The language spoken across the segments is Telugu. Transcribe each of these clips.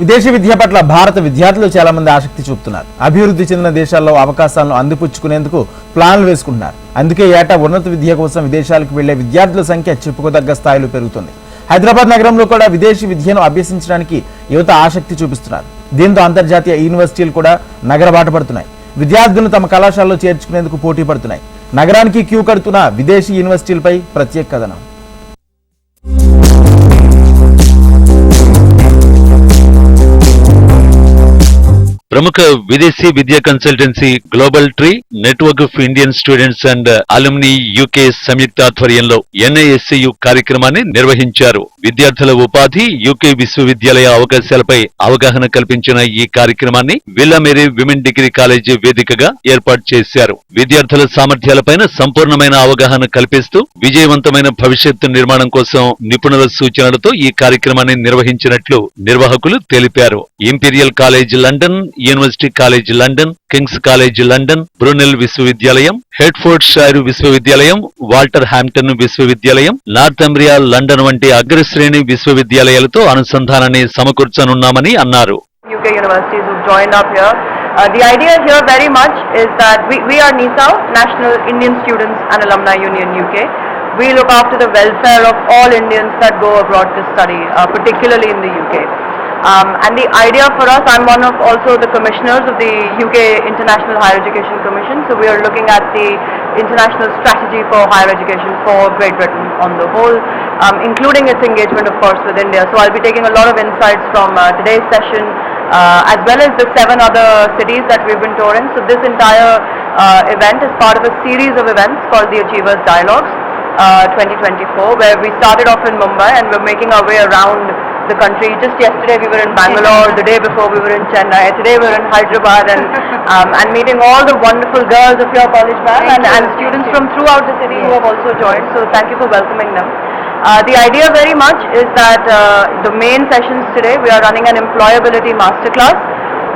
విదేశీ విద్య పట్ల భారత విద్యార్థులు చాలా మంది ఆసక్తి చూపుతున్నారు. అభివృద్ధి చెందిన దేశాల్లో అవకాశాలను అందిపుచ్చుకునేందుకు ప్లాన్లు వేసుకుంటున్నారు. అందుకే ఏటా ఉన్నత విద్య కోసం విదేశాలకు వెళ్ళే విద్యార్థుల సంఖ్య చెప్పుకోదగ్గ స్థాయిలో పెరుగుతుంది. హైదరాబాద్ నగరంలో కూడా విదేశీ విద్యను అభ్యసించడానికి యువత ఆసక్తి చూపిస్తున్నారు. దీంతో అంతర్జాతీయ యూనివర్సిటీలు కూడా నగరబాట పడుతున్నాయి. విద్యార్థులను తమ కళాశాలలో చేర్చుకునేందుకు పోటీ పడుతున్నాయి. నగరానికి క్యూ కడుతున్న విదేశీ యూనివర్సిటీలపై ప్రత్యేక కథనం. ప్రముఖ విదేశీ విద్యా consultancy Global Tree network of Indian students and alumni UK సంయుక్త ఆధ్వర్యంలో ఎన్ఐఎస్సియు కార్యక్రమాన్ని నిర్వహించారు. విద్యార్థుల ఉపాధి యూకే విశ్వవిద్యాలయ అవకాశాలపై అవగాహన కల్పించిన ఈ కార్యక్రమాన్ని విల్లమేరీ విమెన్ డిగ్రీ కాలేజీ వేదికగా ఏర్పాటు చేశారు. విద్యార్థుల సామర్థ్యాలపైన సంపూర్ణమైన అవగాహన కల్పిస్తూ విజయవంతమైన భవిష్యత్తు నిర్మాణం కోసం నిపుణుల సూచనలతో ఈ కార్యక్రమాన్ని నిర్వహించినట్లు నిర్వాహకులు తెలిపారు. Imperial College London University College London King's College London Brunel విశ్వవిద్యాలయం హెడ్ఫోర్డ్ షైర్ విశ్వవిద్యాలయం వాల్టర్ హ్యాంప్టన్ విశ్వవిద్యాలయం నార్థంబ్రియా లండన్ వంటి అగ్రశ్రేణి విశ్వవిద్యాలయాలతో అనుసంధానాన్ని సమకూర్చనున్నామని అన్నారు Uh, the idea here very much is that we, we are NISAU, National Indian Students and Alumni Union UK. We look after the welfare of all Indians that go abroad to study, uh, particularly in the UK. Um, and the idea for us, I'm one of also the commissioners of the UK International Higher Education Commission, so we are looking at the international strategy for higher education for Great Britain on the whole, um, including its engagement of course with India. So I'll be taking a lot of insights from uh, today's session uh, as well as the seven other cities that we've been touring. So this entire uh, event is part of a series of events called the Achievers Dialogues uh, 2024 where we started off in Mumbai and we're making our way around the country. Just yesterday we were in Bangalore, the day before we were in Chennai, today we're in Hyderabad and, um, and meeting all the wonderful girls of your college ma'am and, and students from throughout the city who have also joined. So thank you for welcoming them. Uh, the idea very much is that uh, the main sessions today we are running an employability masterclass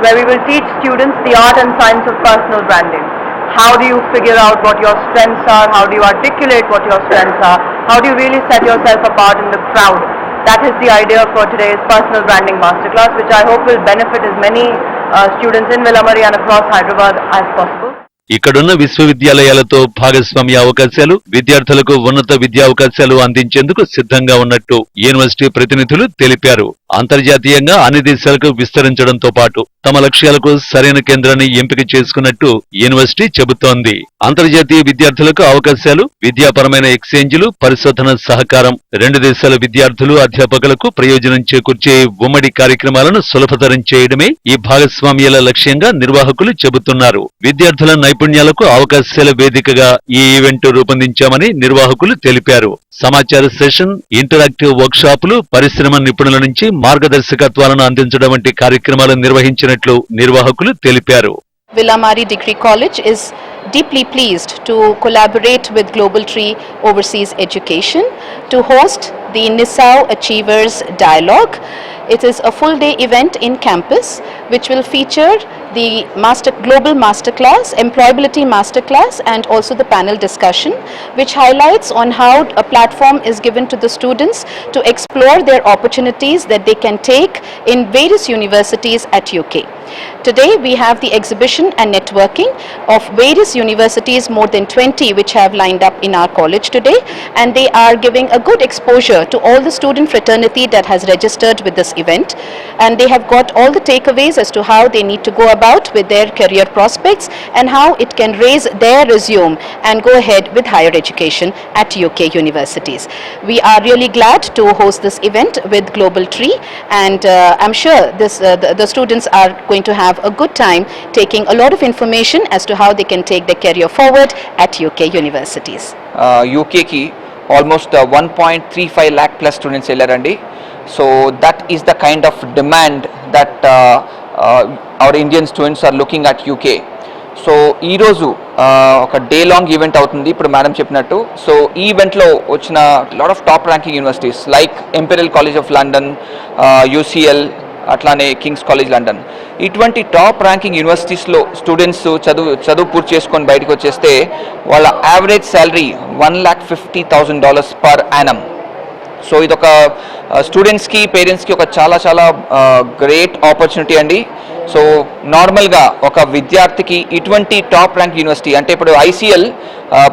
where we will teach students the art and science of personal branding. How do you figure out what your strengths are? How do you articulate what your strengths are? How do you really set yourself apart in the crowd? That is the idea for today's personal branding masterclass, which I hope will benefit as many uh, students in Villamari and across Hyderabad as possible. ఇక్కడున్న విశ్వవిద్యాలయాలతో భాగస్వామ్య అవకాశాలు విద్యార్థులకు ఉన్నత విద్యా అవకాశాలు అందించేందుకు సిద్ధంగా ఉన్నట్టు యూనివర్సిటీ ప్రతినిధులు తెలిపారు అంతర్జాతీయంగా అన్ని దేశాలకు విస్తరించడంతో పాటు తమ లక్ష్యాలకు సరైన కేంద్రాన్ని ఎంపిక చేసుకున్నట్టు యూనివర్సిటీ చెబుతోంది. అంతర్జాతీయ విద్యార్థులకు అవకాశాలు విద్యాపరమైన ఎక్స్చేంజ్లు పరిశోధన సహకారం. రెండు దేశాల విద్యార్థులు అధ్యాపకులకు ప్రయోజనం చేకూర్చే ఉమ్మడి కార్యక్రమాలను సులభతరం చేయడమే ఈ భాగస్వామ్యాల లక్ష్యంగా నిర్వాహకులు చెబుతున్నారు. విద్యార్థుల నైపుణ్యాలకు అవకాశాల వేదికగా ఈ ఈవెంట్ రూపొందించామని నిర్వాహకులు తెలిపారు. సమాచార సెషన్ ఇంటరాక్టివ్ వర్క్షాపులు పరిశ్రమ నిపుణుల నుంచి మార్గదర్శకత్వాలను అందించడం వంటి కార్యక్రమాలు నిర్వహించినట్లు నిర్వాహకులు తెలిపారు Villamari Degree College is deeply pleased to collaborate with Global Tree Overseas Education to host the NISAU Achievers Dialogue. It is a full day event in campus which will feature the master global masterclass, employability masterclass and also the panel discussion which highlights on how a platform is given to the students to explore their opportunities that they can take in various universities at UK. Today we have the exhibition and networking of various universities, more than 20 which have lined up in our college today. And they are giving a good exposure to all the student fraternity that has registered with this event. And they have got all the takeaways as to how they need to go about with their career prospects and how it can raise their resume and go ahead with higher education at UK universities. We are really glad to host this event with Global Tree. And uh, I'm sure this, uh, the, the students are going to have a good time taking a lot of information as to how they can take their career forward at UK universities. యూకేకి almost one point three five lakh plus students వెళ్ళారండి. So that is the kind of demand that our Indian students are looking at UK so ఈరోజు ఒక డే లాంగ్ ఈవెంట్ అవుతుంది. ఇప్పుడు మేడం చెప్పినట్టు. సో ఈ ఈవెంట్లో వచ్చిన lot of top ranking universities like Imperial College of London UCL అట్లానే కింగ్స్ కాలేజ్ లండన్ ఇటువంటి టాప్ ర్యాంకింగ్ యూనివర్సిటీస్లో స్టూడెంట్స్ చదువు చదువు పూర్తి చేసుకొని బయటకు వచ్చేస్తే వాళ్ళ average salary one lakh fifty thousand dollars per annum so ఇదొక స్టూడెంట్స్కి పేరెంట్స్కి ఒక చాలా చాలా గ్రేట్ ఆపర్చునిటీ అండి. సో నార్మల్గా ఒక విద్యార్థికి ఇటువంటి టాప్ ర్యాంక్ యూనివర్సిటీ అంటే ఇప్పుడు ఐసీఎల్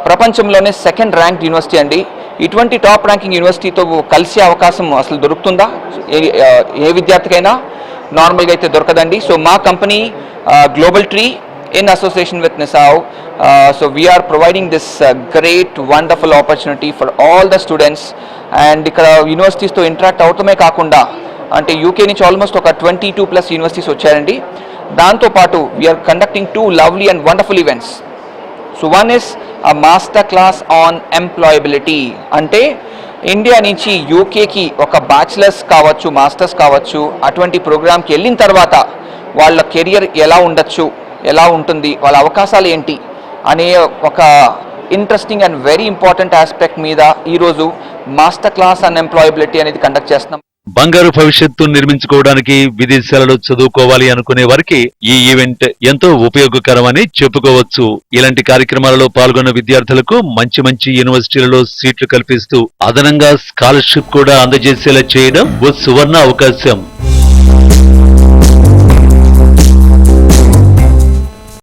ప్రపంచంలోనే సెకండ్ ర్యాంక్ యూనివర్సిటీ అండి. ఇటువంటి టాప్ ర్యాంకింగ్ యూనివర్సిటీతో కలిసే అవకాశం అసలు దొరుకుతుందా? ఏ విద్యార్థికైనా? నార్మల్గా అయితే దొరకదండి. సో మా company Global Tree in association with NISAU so we are providing this great wonderful opportunity for all the students and ఇక్కడ యూనివర్సిటీస్తో ఇంటరాక్ట్ అవటమే కాకుండా అంటే యూకే నుంచి ఆల్మోస్ట్ ఒక ట్వంటీ టూ ప్లస్ యూనివర్సిటీస్ వచ్చారండి దాంతోపాటు we are conducting two lovely and wonderful events so one is a master class on employability అంటే ఇండియా నుంచి యూకేకి ఒక బ్యాచిలర్స్ కావచ్చు మాస్టర్స్ కావచ్చు అటువంటి ప్రోగ్రామ్కి వెళ్ళిన తర్వాత వాళ్ళ కెరియర్ ఎలా ఉండొచ్చు ఎలా ఉంటుంది వాళ్ళ అవకాశాలు ఏంటి అనే ఒక interesting and very important aspect మీద ఈరోజు మాస్టర్ క్లాస్ ఆన్ ఎంప్లాయబిలిటీ అనేది కండక్ట్ చేస్తున్నాం. బంగారు భవిష్యత్తు నిర్మించుకోవడానికి విదేశాలలో చదువుకోవాలి అనుకునే వారికి ఈ ఈవెంట్ ఎంతో ఉపయోగకరమని చెప్పుకోవచ్చు. ఇలాంటి కార్యక్రమాలలో పాల్గొన్న విద్యార్థులకు మంచి మంచి యూనివర్సిటీలలో సీట్లు కల్పిస్తూ అదనంగా స్కాలర్షిప్ కూడా అందజేసేలా చేయడం ఓ సువర్ణ అవకాశం.